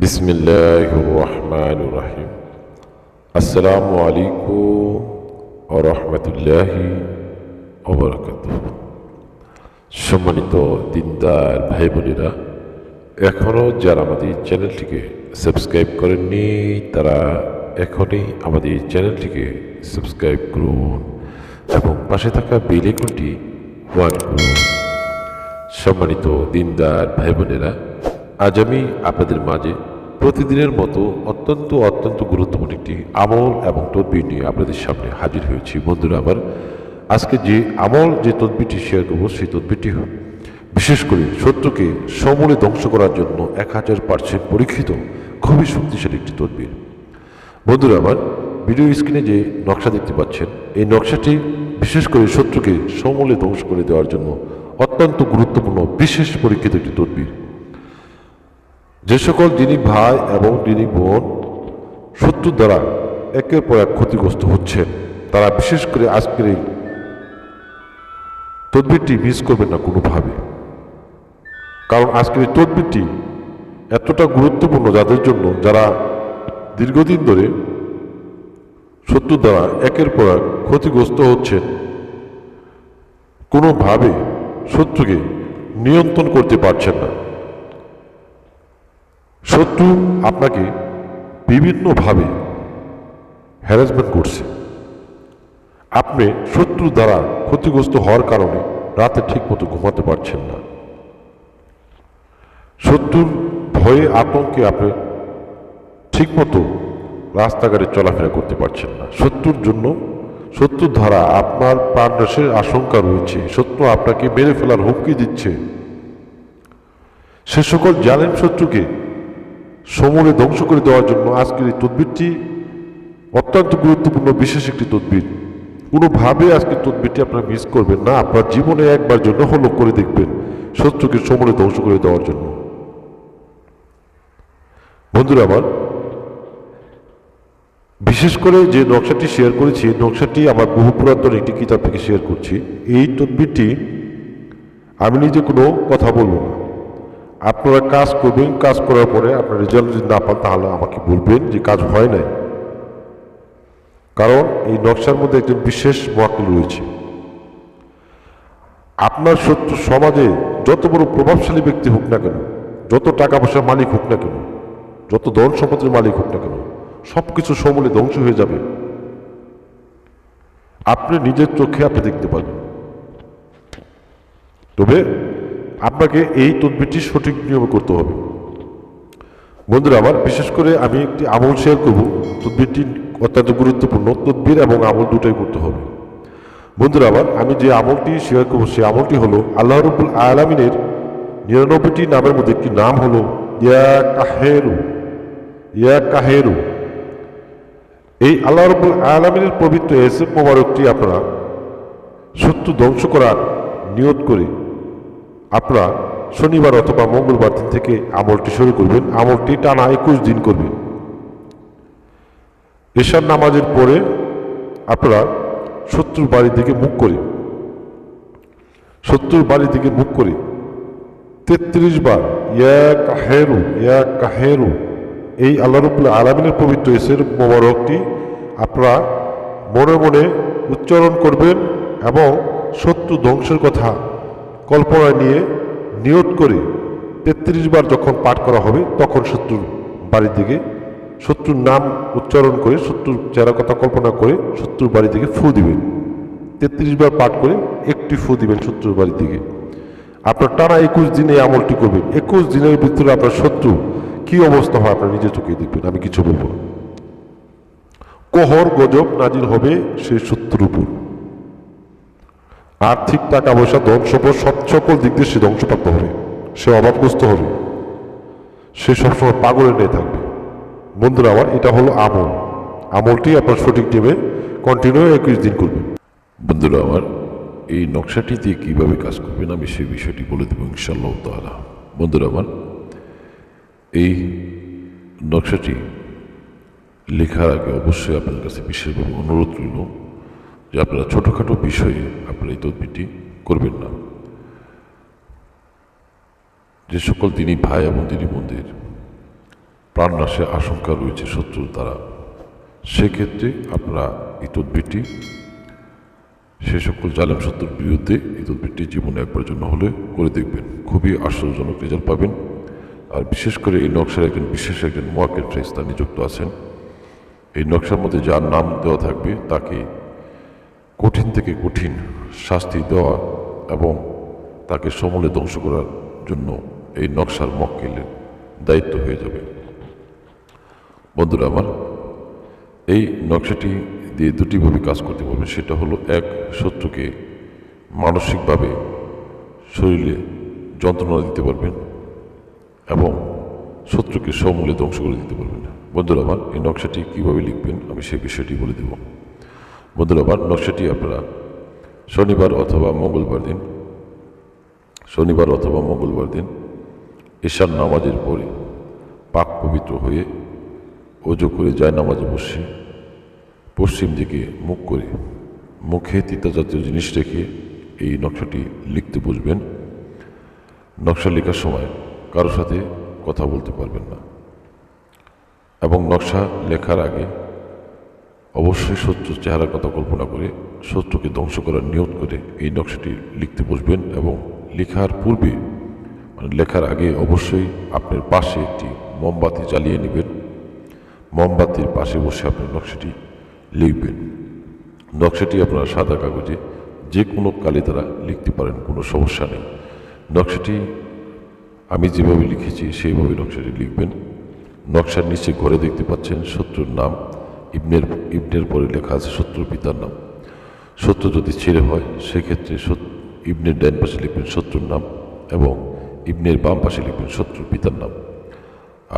বিসমিল্লাহ রহমান রাহিম আসসালামু আলাইকুম ও রহমতুল্লাহি ওবরাকাত সম্মানিত দিনদার ভাই বোনেরা এখনও যারা আমাদের চ্যানেলটিকে সাবস্ক্রাইব করেননি, তারা এখনই আমাদের চ্যানেলটিকে সাবস্ক্রাইব করুন এবং পাশে থাকা বেল আইকনটি ওয়ান করুন। সম্মানিত দিনদার ভাই বোনেরা আজ আমি আপনাদের মাঝে প্রতিদিনের মতো অত্যন্ত অত্যন্ত গুরুত্বপূর্ণ একটি আমল এবং তদবির নিয়ে আপনাদের সামনে হাজির হয়েছি। বন্ধুরা আবার আজকে যে আমল, যে তদবিরটি শেয়ার করব, সেই তদবিরটি বিশেষ করে শত্রুকে সমূলে ধ্বংস করার জন্য এক হাজার পার্সেন্ট পরীক্ষিত, খুবই শক্তিশালী একটি তদবির। বন্ধুরা, আমার ভিডিও স্ক্রিনে যে নকশা দেখতে পাচ্ছেন, এই নকশাটি বিশেষ করে শত্রুকে সমূলে ধ্বংস করে দেওয়ার জন্য অত্যন্ত গুরুত্বপূর্ণ, বিশেষ পরীক্ষিত একটি তদবির। যে সকল যিনি ভাই এবং যিনি বোন শত্রু দ্বারা একের পর এক ক্ষতিগ্রস্ত হচ্ছেন, তারা বিশেষ করে আজকের এই তদবিরটি মিস করবেন না কোনোভাবে। কারণ আজকের এই তদবিরটি এতটা গুরুত্বপূর্ণ যাদের জন্য যারা দীর্ঘদিন ধরে শত্রু দ্বারা একের পর এক ক্ষতিগ্রস্ত হচ্ছেন, কোনোভাবে শত্রুকে নিয়ন্ত্রণ করতে পারছেন না। শত্রু আপনাকে বিভিন্নভাবে হ্যারাসমেন্ট করছে। আপনি শত্রু দ্বারা ক্ষতিগ্রস্ত হওয়ার কারণে রাতে ঠিকমতো ঘুমাতে পারছেন না। শত্রুর ভয়ে, আতঙ্কে আপনি ঠিকমতো রাস্তাঘাটে চলাফেরা করতে পারছেন না। শত্রুর জন্য, শত্রুর ধারা আপনার প্রাণনাশের আশঙ্কা রয়েছে। শত্রু আপনাকে মেরে ফেলার হুমকি দিচ্ছে। সে সকল জালেম শত্রুকে সমূলে ধ্বংস করে দেওয়ার জন্য আজকের এই তদবিরটি অত্যন্ত গুরুত্বপূর্ণ, বিশেষ একটি তদবির। কোনোভাবে আজকের তদবিরটি আপনারা মিস করবেন না, আপনার জীবনে একবার জন্য হলো করে দেখবেন শত্রুকে সমূলে ধ্বংস করে দেওয়ার জন্য। বন্ধুরা আমার, বিশেষ করে যে নকশাটি শেয়ার করেছি নকশাটি আমার বহু পুরাতন একটি কিতাব থেকে শেয়ার করছি। এই তদবিরটি আমি নিজে কোনো কথা বলব না। আপনারা কাজ করবেন, কাজ করার পরে আপনার রেজাল্ট যদি না পান, তাহলে আমাকে বলবেন যে কাজ হয় নাই। কারণ এই নকশার মধ্যে একজন বিশেষ মহাকিল রয়েছে। আপনার শত্রু সমাজে যত বড় প্রভাবশালী ব্যক্তি হোক না কেন, যত টাকা পয়সার মালিক হোক না কেন, যত ধন সম্পদের মালিক হোক না কেন সব কিছু সমূলে ধ্বংস হয়ে যাবে। আপনি নিজের চোখে আপনি দেখতে পারবেন তবে আপনাকে এই তদবিরটি সঠিক নিয়মে করতে হবে। বন্ধুরা আমার, বিশেষ করে আমি একটি আমল শেয়ার করব। তদবিরটি অত্যন্ত গুরুত্বপূর্ণ। তদবির এবং আমল দুটোই করতে হবে। বন্ধুরা আমার, আমি যে আমলটি শেয়ার করব, সেই আমলটি হলো আল্লাহ রবুল আলমিনের নিরানব্বইটি নামের মধ্যে একটি নাম হলো ইয়া কাহেরু। ইয়া কাহেরু। এই আল্লাহ রবুল আলমিনের পবিত্র এসে মোবারকটি আপনারা শত্রু ধ্বংস করার নিয়ত করে আপনারা শনিবার অথবা মঙ্গলবার দিন থেকে আমলটি শুরু করবেন। আমলটি টানা একুশ দিন করবেন। এশার নামাজের পরে আপনারা শত্রুর বাড়ির দিকে মুখ করে, শত্রুর বাড়ির দিকে মুখ করে তেত্রিশ বার, ইয়া কাহেরু ইয়া কাহেরু, এই আল্লাহ রবুল্লা আলমিনের পবিত্র এসের মোবারকটি আপনারা মনে মনে উচ্চারণ করবেন এবং শত্রু ধ্বংসের কথা কল্পনা নিয়ে নিয়ত করে তেত্রিশ বার যখন পাঠ করা হবে, তখন শত্রুর বাড়ির দিকে, শত্রুর নাম উচ্চারণ করে, শত্রুর চেহারা কথা কল্পনা করে শত্রুর বাড়ি থেকে ফু দিবেন। তেত্রিশ বার পাঠ করে একটি ফু দিবেন শত্রুর বাড়ির দিকে। আপনার টানা একুশ দিনে আমলটি করবেন। একুশ দিনের ভিতরে আপনার শত্রু কি অবস্থা হয় আপনার নিজের চোখে দেখবেন, আমি কিছু বলব। কোহর গজব নাজির হবে সেই শত্রুর উপর। আর্থিক টাকা পয়সা সম্পদ সব সকল দিক দিয়ে সে ধ্বংসপ্রাপ্ত হবে। সে অভাবগ্রস্ত হবে। সে সবসময় পাগলের নিয়ে থাকবে। বন্ধুরা, আমার এটা হলো আমল। আমলটি আপনার সঠিক টিমে কন্টিনিউ একুশ দিন করবেন। বন্ধুরা, আমার এই নকশাটি দিয়ে কীভাবে কাজ করবেন আমি সেই বিষয়টি বলে দেবো ইনশাল্লাহ তালা বন্ধুরা, আমার এই নকশাটি লেখার আগে অবশ্যই আপনার কাছে বিশেষভাবে অনুরোধ রইল। যে আপনারা ছোটোখাটো বিষয়ে আপনারা এই তদবিরটি করবেন না। যে সকল তিনি ভাই এবং তিনি বোনদের প্রাণনাশের আশঙ্কা রয়েছে শত্রুর দ্বারা, সেক্ষেত্রে আপনারা এই তদবিরটি, সে সকল জালেম শত্রুর বিরুদ্ধে এই তদবিরটি জীবনে একবার জন্য হলে করে দেখবেন। খুবই আশ্চর্যজনক রেজাল্ট পাবেন। আর বিশেষ করে এই নকশার একজন বিশেষ একজন মোয়াকের ফ্রেস্তা নিযুক্ত আছেন। এই নকশার মধ্যে যার নাম দেওয়া থাকবে তাকে কঠিন থেকে কঠিন শাস্তি দেওয়া এবং তাকে সমূলে ধ্বংস করার জন্য এই নকশার মক্কেলের দায়িত্ব হয়ে যাবে। বন্ধুরা আমার, এই নকশাটি দিয়ে দুটিভাবে কাজ করতে পারবেন সেটা হলো, এক, শত্রুকে মানসিকভাবে শরীরে যন্ত্রণা দিতে পারবেন এবং শত্রুকে সমূলে ধ্বংস করে দিতে পারবেন। বন্ধুরা আমার, এই নকশাটি কীভাবে লিখবেন আমি সেই বিষয়টি বলে দেব। আমার নকশাটি আপনারা শনিবার অথবা মঙ্গলবার দিন, শনিবার অথবা মঙ্গলবার দিন ঈশান নামাজের পরে পাক পবিত্র হয়ে অজু করে যায় নামাজে বসে পশ্চিম দিকে মুখ করে মুখে তিতা জাতীয় জিনিস রেখে এই নকশাটি লিখতে বসবেন। নকশা লেখার সময় কারোর সাথে কথা বলতে পারবেন না। এবং নকশা লেখার আগে অবশ্যই শত্রুর চেহারার কথা কল্পনা করে শত্রুকে ধ্বংস করার নিয়ত করে এই নকশাটি লিখতে বসবেন এবং লেখার পূর্বে মানে লেখার আগে অবশ্যই আপনার পাশে একটি মোমবাতি জ্বালিয়ে নেবেন। মোমবাতির পাশে বসে আপনার নকশাটি লিখবেন। নকশাটি আপনারা সাদা কাগজে যে কোনো কালে তারা লিখতে পারেন, কোনো সমস্যা নেই। নকশাটি আমি যেভাবে লিখেছি, সেইভাবে নকশাটি লিখবেন। নকশার নিচে ঘরে দেখতে পাচ্ছেন শত্রুর নাম। ইবনের ইবনের পরে লেখা আছে শত্রুর পিতার নাম। শত্রু যদি ছেড়ে হয়, সেক্ষেত্রে ইবনের ডান পাশে লিখবেন শত্রুর নাম এবং ইবনের বাম পাশে লিখবেন শত্রুর পিতার নাম।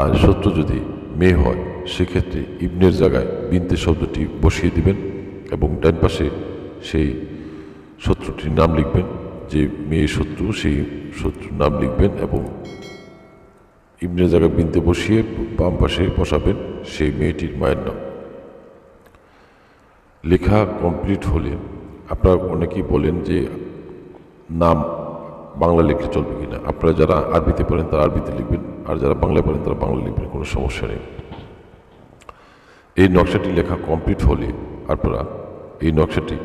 আর শত্রু যদি মেয়ে হয়, সেক্ষেত্রে ইবনের জায়গায় বিনতে শব্দটি বসিয়ে দিবেন এবং ডান পাশে সেই শত্রুটির নাম লিখবেন, যে মেয়ে শত্রু সেই শত্রুর নাম লিখবেন এবং ইবনের জায়গায় বিনতে বসিয়ে বাম পাশে বসাবেন সেই মেয়েটির মায়ের নাম। লেখা কমপ্লিট হলে আপনারা অনেকেই বলেন যে নাম বাংলা লিখলে চলবে কিনা। আপনারা যারা আরবিতে পড়েন তারা আরবিতে লিখবেন, আর যারা বাংলা পড়েন তারা বাংলা লিখবেন, কোনো সমস্যা নেই। এই নকশাটি লেখা কমপ্লিট হলে আপনারা, এই নকশাটি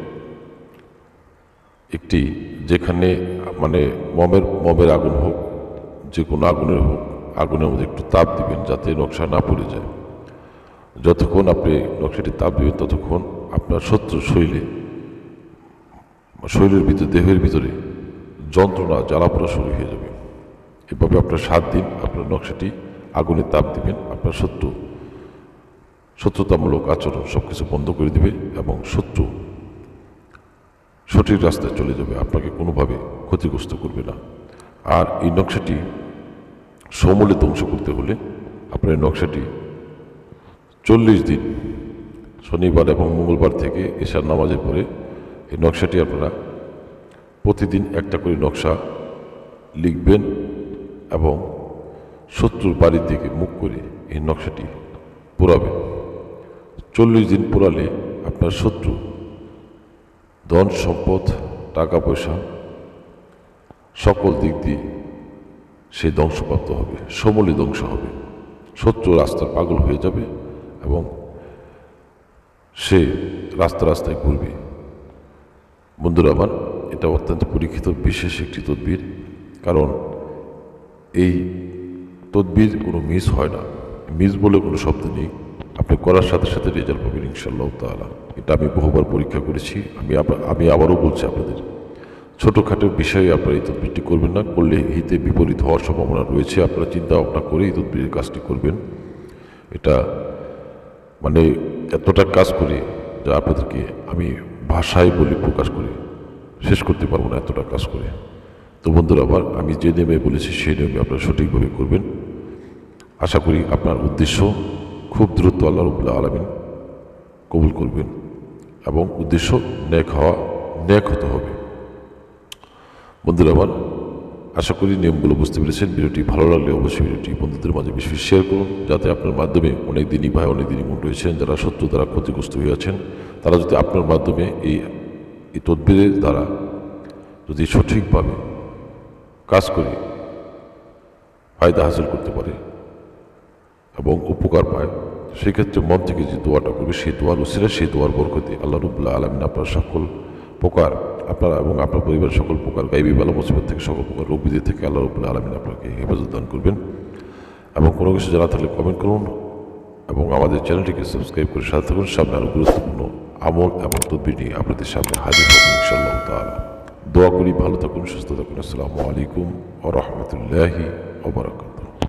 একটি যেখানে মানে মমের মমের আগুন হোক, যে কোনো আগুনের হোক, আগুনের মধ্যে একটু তাপ দিবেন যাতে নকশা না পড়ে যায়। যতক্ষণ আপনি নকশাটি তাপ দিবেন, ততক্ষণ আপনার শত্রু শরীরে শরীরের ভিতরে, দেহের ভিতরে যন্ত্রণা, জ্বালাপোড়া শুরু হয়ে যাবে। এভাবে আপনার সাত দিন আপনার নকশাটি আগুনে তাপ দিবেন, আপনার শত্রু শত্রুতামূলক আচরণ সব কিছু বন্ধ করে দিবে এবং শত্রু সঠিক রাস্তায় চলে যাবে, আপনাকে কোনোভাবে ক্ষতিগ্রস্ত করবে না। আর এই নকশাটি সমূলে ধ্বংস করতে হলে আপনার নকশাটি চল্লিশ দিন শনিবার এবং মঙ্গলবার থেকে এশার নামাজের পরে এই নকশাটি আপনারা প্রতিদিন একটা করে নকশা লিখবেন এবং শত্রুর বাড়ির দিকে মুখ করে এই নকশাটি পোড়াবেন। চল্লিশ দিন পোড়ালে আপনার শত্রু ধন সম্পদ, টাকা পয়সা সকল দিক দিয়ে সে ধ্বংসপ্রাপ্ত হবে, সমূলে ধ্বংস হবে। শত্রু রাস্তার পাগল হয়ে যাবে এবং সে রাস্তা রাস্তায় ঘুরবে। বন্ধুরা আমার, এটা অত্যন্ত পরীক্ষিত, বিশেষ একটি তদবির। কারণ এই তদবির কোনো মিস হয় না। মিস বলে কোনো শব্দ নেই। আপনি করার সাথে সাথে রেজাল্ট পাবেন ইনশাল্লাহ তালা এটা আমি বহুবার পরীক্ষা করেছি। আমি আমি আবারও বলছি আপনাদের, ছোটোখাটো বিষয়ে আপনারা এই তদবিরটি করবেন না। করলে হিতে বিপরীত হওয়ার সম্ভাবনা রয়েছে। আপনারা চিন্তা ভাবনা করে এই তদবিরের কাজটি করবেন। এটা মানে এতটা কাজ করে যা আপনাদেরকে আমি ভাষায় বলে প্রকাশ করে। শেষ করতে পারব না এতটা কাজ করে। তো বন্ধুরা, আবার আমি যে নিয়মে বলেছি সেই নিয়মে আপনারা সঠিকভাবে করবেন। আশা করি আপনার উদ্দেশ্য খুব দ্রুত আল্লাহ রবুল্লাহ আলমিন কবুল করবেন এবং উদ্দেশ্য ন্যাক হওয়া ন্যাক হতে হবে। বন্ধুরা আমার আশা করি নিয়মগুলো বুঝতে পেরেছেন। ভিডিওটি ভালো লাগলে অবশ্যই ভিডিওটি বন্ধুদের মাঝে বেশি শেয়ার করুন, যাতে আপনার মাধ্যমে অনেক দিনই ভাই অনেক দিনই মন রয়েছেন, যারা শত্রু দ্বারা ক্ষতিগ্রস্ত হয়ে আছেন। তারা যদি আপনার মাধ্যমে এই এই তদবিরের দ্বারা যদি সঠিকভাবে কাজ করে, ফায়দা হাসিল করতে পারে এবং উপকার পায়, সেক্ষেত্রে মন থেকে যে দোয়াটা করবে, সেই দোয়ার উসিরা সেই দোয়ার বরকতে আল্লাহ রুবুল্লাহ আলমিন আপনার সকল প্রকার আপনারা এবং আপনার পরিবার সকল প্রকার গাইবি বালা মুসিবত থেকে, সকল প্রকার রোগ বিধি থেকে আল্লাহ রুবুল্লাহ আলমিন আপনাকে হেফাজত দান করবেন। এবং কোনো কিছু জানা থাকলে কমেন্ট করুন এবং আমাদের চ্যানেলটিকে সাবস্ক্রাইব করে সাথে থাকুন। সামনে আরও গুরুত্বপূর্ণ আমল এবং তদবির নিয়ে আপনাদের সামনে হাজির হবেন ইনশাল্লাহ তালা দোয়া করি, ভালো থাকুন, সুস্থ থাকুন। আসসালামু আলাইকুম ও রহমতুল্লাহি ওবরাকাত